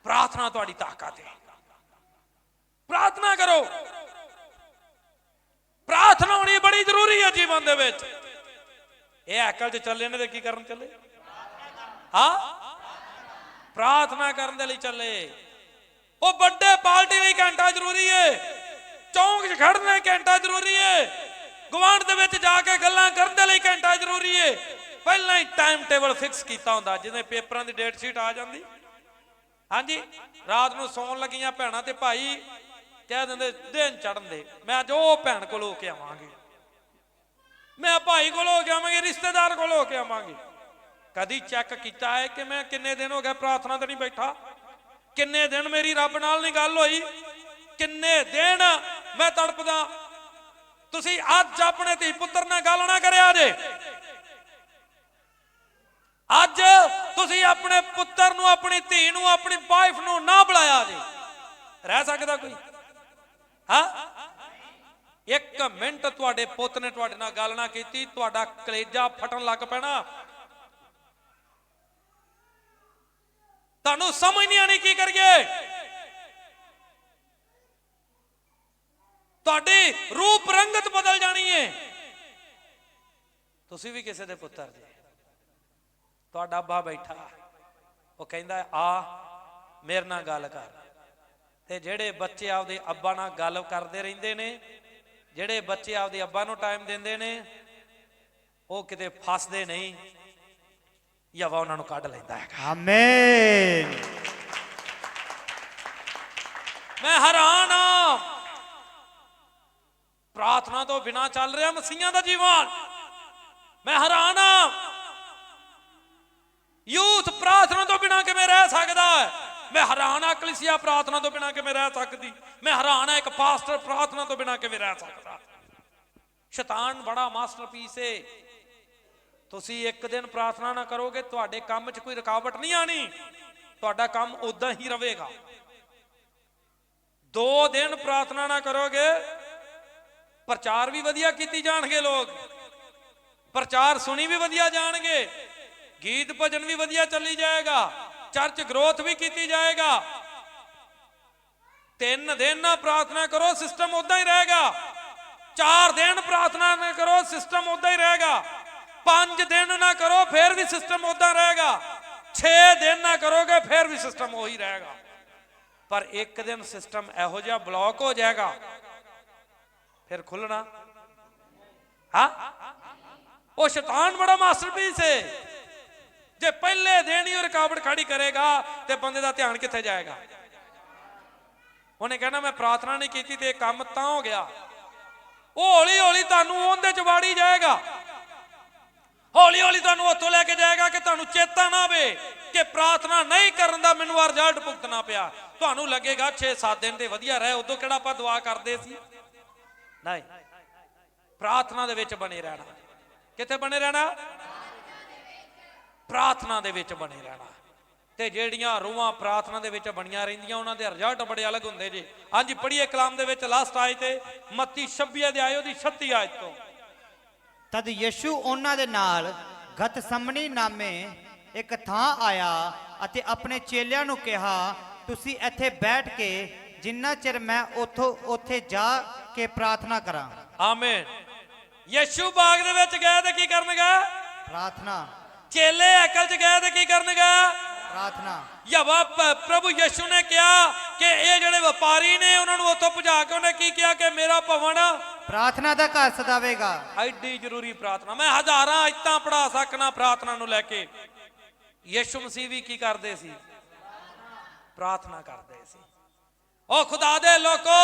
ਪ੍ਰਾਰਥਨਾ ਤੁਹਾਡੀ ਤਾਕਤ ਹੈ। ਪ੍ਰਾਰਥਨਾ ਕਰੋ। ਪ੍ਰਾਰਥਨਾ ਹੋਣੀ ਬੜੀ ਜ਼ਰੂਰੀ ਹੈ ਜੀਵਨ ਦੇ ਵਿੱਚ। ਇਹ ਅਕਲ ਚ ਚੱਲੇ ਨੇ ਤੇ ਕੀ ਕਰਨ ਚੱਲੇ? ਹਾਂ? ਪ੍ਰਾਰਥਨਾ ਕਰਨ ਦੇ ਲਈ ਚੱਲੇ। ਉਹ ਵੱਡੇ ਪਾਰਟੀ ਲਈ ਘੰਟਾ ਜ਼ਰੂਰੀ ਏ। ਚੌਂਕ 'ਚ ਖੜਨ ਘੰਟਾ ਜ਼ਰੂਰੀ ਏ। ਗਵਾਂਢ ਦੇ ਵਿੱਚ ਜਾ ਕੇ ਗੱਲਾਂ ਕਰਨ ਦੇ ਲਈ ਘੰਟਾ ਜ਼ਰੂਰੀ ਏ। ਪਹਿਲਾਂ ਹੀ ਟਾਈਮ ਟੇਬਲ ਫਿਕਸ ਕੀਤਾ ਹੁੰਦਾ ਜਿਵੇਂ ਪੇਪਰਾਂ ਦੀ ਡੇਟ ਸ਼ੀਟ ਆ ਜਾਂਦੀ। ਹਾਂਜੀ? ਰਾਤ ਨੂੰ ਸੌਣ ਲੱਗੀਆਂ ਭੈਣਾਂ ਤੇ ਭਾਈ, ਕਹਿ ਦਿੰਦੇ, ਦਿਨ ਚੜਨ ਦੇ। ਮੈਂ ਅੱਜ ਉਹ ਭੈਣ ਕੋਲ ਹੋ ਕੇ ਆਵਾਂਗੇ। ਮੈਂ ਭਾਈ ਕੋਲ ਹੋ ਕੇ ਆਵਾਂਗੇ, ਰਿਸ਼ਤੇਦਾਰ ਕੋਲ ਹੋ ਕੇ ਆਵਾਂਗੇ। ਕਦੀ ਚੈੱਕ ਕੀਤਾ ਹੈ ਕਿ ਮੈਂ ਕਿੰਨੇ ਦਿਨ ਹੋ ਗਏ ਪ੍ਰਾਰਥਨਾ ਤੇ ਨਹੀਂ ਬੈਠਾ? ਕਿੰਨੇ ਦਿਨ ਮੇਰੀ ਰੱਬ ਨਾਲ ਨਹੀਂ ਗੱਲ ਹੋਈ? ਕਿੰਨੇ ਦਿਨ ਮੈਂ ਤੜਪਦਾ? ਤੁਸੀਂ ਅੱਜ ਆਪਣੇ ਧੀ ਪੁੱਤਰ ਨਾਲ ਗੱਲ ਨਾ ਕਰਿਆ ਜੇ। ਅੱਜ ਤੁਸੀਂ ਆਪਣੇ ਪੁੱਤਰ ਨੂੰ, ਆਪਣੀ ਧੀ ਨੂੰ, ਆਪਣੀ ਵਾਈਫ ਨੂੰ ਨਾ ਬੁਲਾਇਆ ਜੇ। ਰਹਿ ਸਕਦਾ ਕੋਈ? ਹਾਂ? ਇੱਕ ਮਿੰਟ ਤੁਹਾਡੇ ਪੁੱਤ ਨੇ ਤੁਹਾਡੇ ਨਾਲ ਗੱਲ ਨਾ ਕੀਤੀ, ਤੁਹਾਡਾ ਕਲੇਜਾ ਫਟਣ ਲੱਗ ਪੈਣਾ। ਤੁਹਾਨੂੰ ਸਮਝ ਨਹੀਂ ਆਣੀ ਕੀ ਕਰੀਏ? ਤੁਹਾਡੀ ਰੂਪ ਰੰਗਤ ਬਦਲ ਜਾਣੀ ਏ। ਤੁਸੀਂ ਵੀ ਕਿਸੇ ਦੇ ਪੁੱਤਰ ਜੇ। ਤੁਹਾਡਾ ਅੱਬਾ ਬੈਠਾ। ਉਹ ਕਹਿੰਦਾ, ਆ, ਮੇਰੇ ਨਾਲ ਗੱਲ ਕਰ। ਤੇ ਜਿਹੜੇ ਬੱਚੇ ਆਪਦੇ ਅੱਬਾ ਨਾਲ ਗੱਲ ਕਰਦੇ ਰਹਿੰਦੇ ਨੇ, ਜਿਹੜੇ ਬੱਚੇ ਆਪਦੇ ਅੱਬਾ ਨੂੰ ਟਾਈਮ ਦਿੰਦੇ ਨੇ, ਉਹ ਕਿਤੇ ਫਸਦੇ ਨਹੀਂ। ਯਵਾ ਉਹਨਾਂ ਨੂੰ ਕੱਢ ਲੈਂਦਾ ਹੈਗਾ। ਆਮੇਨ। ਮੈਂ ਹੈਰਾਨ ਆ ਪ੍ਰਾਰਥਨਾ ਤੋਂ ਬਿਨਾ ਚੱਲ ਰਿਹਾ ਮਸੀਹਾਂ ਦਾ ਜੀਵਨ। ਮੈਂ ਹੈਰਾਨ ਆ ਯੂਥ ਪ੍ਰਾਰਥਨਾ ਤੋਂ ਬਿਨਾ ਕਿਵੇਂ ਰਹਿ ਸਕਦਾ ਹੈ? ਮੈਂ ਹੈਰਾਨ ਆ ਕਲੀਸਿਆ ਪ੍ਰਾਰਥਨਾ ਤੋਂ ਬਿਨਾ ਕਿਵੇਂ ਰਹਿ ਸਕਦੀ। ਮੈਂ ਹੈਰਾਨ ਆ ਇੱਕ ਪਾਸਟਰ ਪ੍ਰਾਰਥਨਾ ਤੋਂ ਬਿਨਾ ਕਿਵੇਂ ਰਹਿ ਸਕਦਾ। ਸ਼ੈਤਾਨ ਬੜਾ ਮਾਸਟਰਪੀਸ ਏ। ਤੁਸੀਂ ਇੱਕ ਦਿਨ ਪ੍ਰਾਰਥਨਾ ਨਾ ਕਰੋਗੇ, ਤੁਹਾਡੇ ਕੰਮ 'ਚ ਕੋਈ ਰੁਕਾਵਟ ਨਹੀਂ ਆਣੀ। ਤੁਹਾਡਾ ਕੰਮ ਉਦਾਂ ਹੀ ਰਹੇਗਾ। ਦੋ ਦਿਨ ਪ੍ਰਾਰਥਨਾ ਨਾ ਕਰੋਗੇ, ਪ੍ਰਚਾਰ ਵੀ ਵਧੀਆ ਕੀਤੀ ਜਾਣਗੇ ਲੋਕ। ਪ੍ਰਚਾਰ ਸੁਣੀ ਵੀ ਵਧੀਆ ਜਾਣਗੇ। ਗੀਤ ਭਜਨ ਵੀ ਵਧੀਆ ਚੱਲੀ ਜਾਏਗਾ। ਚਰਚ ਗਰੋਥ ਵੀ ਕੀਤੀ ਜਾਏਗਾ। ਤਿੰਨ ਦਿਨ ਨਾ ਪ੍ਰਾਰਥਨਾ ਕਰੋ, ਸਿਸਟਮ ਉਦਾਂ ਹੀ ਰਹੇਗਾ। ਚਾਰ ਦਿਨ ਪ੍ਰਾਰਥਨਾ ਨਾ ਕਰੋ, ਸਿਸਟਮ ਉਦਾਂ ਹੀ ਰਹੇਗਾ। ਪੰਜ ਦਿਨ ਨਾ ਕਰੋ, ਫਿਰ ਵੀ ਸਿਸਟਮ ਉਦਾਂ ਰਹੇਗਾ। 6 ਦਿਨ ਨਾ ਕਰੋਗੇ, ਫਿਰ ਵੀ ਸਿਸਟਮ ਉਹੀ ਰਹੇਗਾ। ਪਰ ਇੱਕ ਦਿਨ ਸਿਸਟਮ ਇਹੋ ਜਿਹਾ ਬਲੌਕ ਹੋ ਜਾਏਗਾ। ਫਿਰ ਖੁੱਲਣਾ। ਹਾਂ? ਉਹ ਸ਼ੈਤਾਨ ਬੜਾ ਮਾਸਟਰਪੀਸ ਹੈ ਜੇ ਪਹਿਲੇ ਦਿਨ ਹੀ ਉਹ ਰੁਕਾਵਟ ਖੜੀ ਕਰੇਗਾ, ਤੇ ਬੰਦੇ ਦਾ ਧਿਆਨ ਕਿੱਥੇ ਜਾਏਗਾ? ਉਹਨੇ ਕਹਿਣਾ, ਮੈਂ ਪ੍ਰਾਰਥਨਾ ਨਹੀਂ ਕੀਤੀ ਤੇ ਇਹ ਕੰਮ ਤਾਂ ਹੋ ਗਿਆ। ਉਹ ਹੌਲੀ ਹੌਲੀ ਤੁਹਾਨੂੰ ਉਹਦੇ ਚ ਵਾੜੀ ਜਾਏਗਾ। ਹੌਲੀ ਹੌਲੀ ਤੁਹਾਨੂੰ ਉੱਥੋਂ ਲੈ ਕੇ ਜਾਏਗਾ ਕਿ ਤੁਹਾਨੂੰ ਚੇਤਾ ਨਾ ਆਵੇ ਕਿ ਪ੍ਰਾਰਥਨਾ ਨਹੀਂ ਕਰਨ ਦਾ ਮੈਨੂੰ ਆਹ ਰਿਜ਼ਲਟ ਭੁਗਤਣਾ ਪਿਆ। ਤੁਹਾਨੂੰ ਲੱਗੇਗਾ 6-7 ਦਿਨ ਤੇ ਵਧੀਆ ਰਹੇ, ਉਦੋਂ ਕਿਹੜਾ ਆਪਾਂ ਦੁਆ ਕਰਦੇ ਸੀ? ਨਹੀਂ। ਪ੍ਰਾਰਥਨਾ ਦੇ ਵਿੱਚ ਬਣੇ ਰਹਿਣਾ। ਕਿੱਥੇ ਬਣੇ ਰਹਿਣਾ? ਪ੍ਰਾਰਥਨਾ ਦੇ ਵਿੱਚ ਬਣੇ ਰਹਿਣਾ। ਤੇ ਜਿਹੜੀਆਂ ਰੂਹਾਂ ਪ੍ਰਾਰਥਨਾ ਦੇ ਵਿੱਚ ਬਣੀਆਂ ਰਹਿੰਦੀਆਂ, ਉਹਨਾਂ ਦੇ ਰਿਜ਼ਲਟ ਬੜੇ ਅਲੱਗ ਹੁੰਦੇ ਜੀ। ਹਾਂਜੀ, ਪੜ੍ਹੀਏ ਕਲਾਮ ਦੇ ਵਿੱਚ ਲਾਸਟ ਆਇਤ ਤੇ ਮੱਤੀ 26 ਅਧਿਆਇ, ਉਹਦੀ 36 ਆਇਤ ਤੋਂ। ਤਦ ਯਿਸੂ ਉਹਨਾਂ ਦੇ ਨਾਲ ਗਤਸਮਨੀ ਨਾਮੇ ਇੱਕ ਥਾਂ ਆਇਆ ਅਤੇ ਆਪਣੇ ਚੇਲਿਆਂ ਨੂੰ ਕਿਹਾ ਤੁਸੀਂ ਇੱਥੇ ਬੈਠ ਕੇ ਜਿੰਨਾ ਚਿਰ ਮੈਂ ਉਥੋਂ ਉੱਥੇ ਜਾ ਕੇ ਪ੍ਰਾਰਥਨਾ ਕਰਾਂ। ਆਮੀਨ। ਯਿਸੂ ਬਾਗ ਦੇ ਵਿੱਚ ਗਏ ਤੇ ਕੀ ਕਰਨਗਾ? ਪ੍ਰਾਰਥਨਾ। ਚੇਲੇ ਅਕਲ ਚ ਗਏ ਤੇ ਕੀ ਕਰਨਗਾ? ਪ੍ਰਾਰਥਨਾ। ਯਵਾ ਪ੍ਰਭੂ ਯਿਸੂ ਨੇ ਕਿਹਾ ਕਿ ਇਹ ਜਿਹੜੇ ਵਪਾਰੀ ਨੇ ਉਹਨਾਂ ਨੂੰ ਉੱਥੋਂ ਭਜਾ ਕੇ ਉਹਨੇ ਕੀ ਕਿਹਾ ਕਿ ਮੇਰਾ ਭਵਨ ਪ੍ਰਾਰਥਨਾ ਦਾ ਘਰ ਸਦਾਵੇਗਾ ਐਡੀ ਜ਼ਰੂਰੀ ਪ੍ਰਾਰਥਨਾ। ਮੈਂ ਹਜ਼ਾਰਾਂ ਆਇਤਾਂ ਪੜਾ ਸਕਣਾ ਪ੍ਰਾਰਥਨਾ ਨੂੰ ਲੈ ਕੇ। ਯਿਸੂ ਮਸੀਹ ਵੀ ਕੀ ਕਰਦੇ ਸੀ? ਪ੍ਰਾਰਥਨਾ ਕਰਦੇ ਸੀ। ਉਹ ਖੁਦਾ ਦੇ ਲੋਕੋ,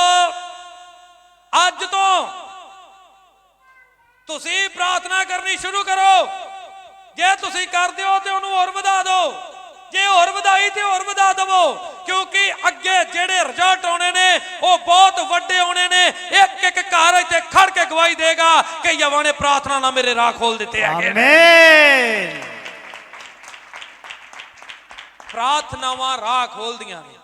ਅੱਜ ਤੋਂ ਤੁਸੀਂ ਪ੍ਰਾਰਥਨਾ ਕਰਨੀ ਸ਼ੁਰੂ ਕਰੋ। ਜੇ ਤੁਸੀਂ ਕਰਦੇ ਹੋ ਤੇ ਉਹਨੂੰ ਹੋਰ ਵਧਾ ਦਿਓ। ਜੇ ਹੋਰ ਵਧਾਈ ਤੇ ਹੋਰ ਵਧਾ ਦਵੋ। ਕਿਉਂਕਿ ਅੱਗੇ ਜਿਹੜੇ ਰਿਜ਼ਲਟ ਆਉਣੇ ਨੇ ਉਹ ਬਹੁਤ ਵੱਡੇ ਆਉਣੇ ਨੇ। ਇੱਕ ਇੱਕ ਘਰ ਇੱਥੇ ਖੜ ਕੇ ਗਵਾਹੀ ਦੇਗਾ ਕਿ ਯਵਾ ਨੇ ਪ੍ਰਾਰਥਨਾ ਨਾਲ ਮੇਰੇ ਰਾਹ ਖੋਲ ਦਿੱਤੇ ਹੈਗੇ ਆਮੇਨ। ਪ੍ਰਾਰਥਨਾਵਾਂ ਰਾਹ ਖੋਲਦੀਆਂ ਨੇ।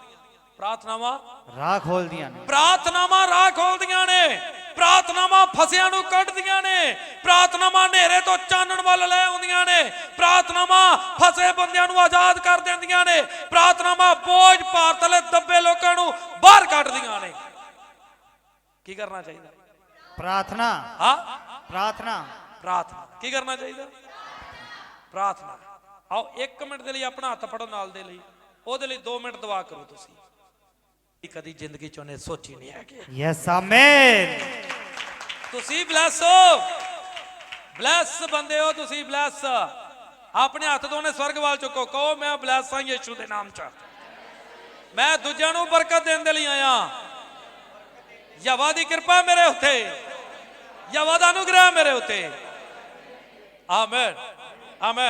ਪ੍ਰਾਰਥਨਾਵਾਂ ਰਾਹ ਖੋਲਦੀਆਂ ਨੇ। ਪ੍ਰਾਰਥਨਾਵਾਂ ਰਾਹ ਖੋਲਦੀਆਂ ਨੇ। ਪ੍ਰਾਰਥਨਾਵਾਂ ਫਸਿਆਂ ਨੂੰ ਕੱਢਦੀਆਂ ਨੇ। ਪ੍ਰਾਰਥਨਾਵਾਂ ਹਨੇਰੇ ਤੋਂ ਚਾਨਣ ਵੱਲ ਲੈ ਆਉਂਦੀਆਂ ਨੇ। ਪ੍ਰਾਰਥਨਾਵਾਂ ਫਸੇ ਬੰਦਿਆਂ ਨੂੰ ਆਜ਼ਾਦ ਕਰ ਦਿੰਦੀਆਂ ਨੇ। ਪ੍ਰਾਰਥਨਾਵਾਂ ਬੋਝ ਭਾਰ ਤਲੇ ਦੱਬੇ ਲੋਕਾਂ ਨੂੰ ਬਾਹਰ ਕੱਢਦੀਆਂ ਨੇ। ਕੀ ਕਰਨਾ ਚਾਹੀਦਾ? ਪ੍ਰਾਰਥਨਾ। ਹਾਂ? ਪ੍ਰਾਰਥਨਾ। ਪ੍ਰਾਰਥਨਾ। ਕੀ ਕਰਨਾ ਚਾਹੀਦਾ? ਪ੍ਰਾਰਥਨਾ। ਆਓ 1 ਮਿੰਟ ਦੇ ਲਈ ਆਪਣਾ ਹੱਥ ਫੜੋ ਨਾਲ ਦੇ ਲਈ। ਉਹਦੇ ਲਈ 2 ਮਿੰਟ ਦੁਆ ਕਰੋ ਤੁਸੀਂ। ਕਦੀ ਜ਼ਿੰਦਗੀ ਚ ਉਹਨੇ ਸੋਚੀ ਨਹੀਂ ਹੈਗੇ। ਯੈਸ ਆਮੇਨ ਤੁਸੀਂ ਬਲੈਸ ਹੋ। ਬਲੈਸ ਬੰਦੇ ਹੋ ਤੁਸੀਂ ਬਲੈਸ ਆਪਣੇ ਹੱਥ ਦੋਨੇ ਸਵਰਗ ਵੱਲ ਚੁੱਕੋ। ਕਹੋ ਮੈਂ ਬਲੈਸ ਹਾਂ ਯਿਸੂ ਦੇ ਨਾਮ ਚ। ਮੈਂ ਦੂਜਿਆਂ ਨੂੰ ਬਰਕਤ ਦੇਣ ਦੇ ਲਈ ਆਇਆ। ਯਵਾ ਦੀ ਕਿਰਪਾ ਮੇਰੇ ਉੱਤੇ। ਯਵਾ ਦਾ ਅਨੁਗ੍ਰਹ ਮੇਰੇ ਉੱਤੇ। Amen amen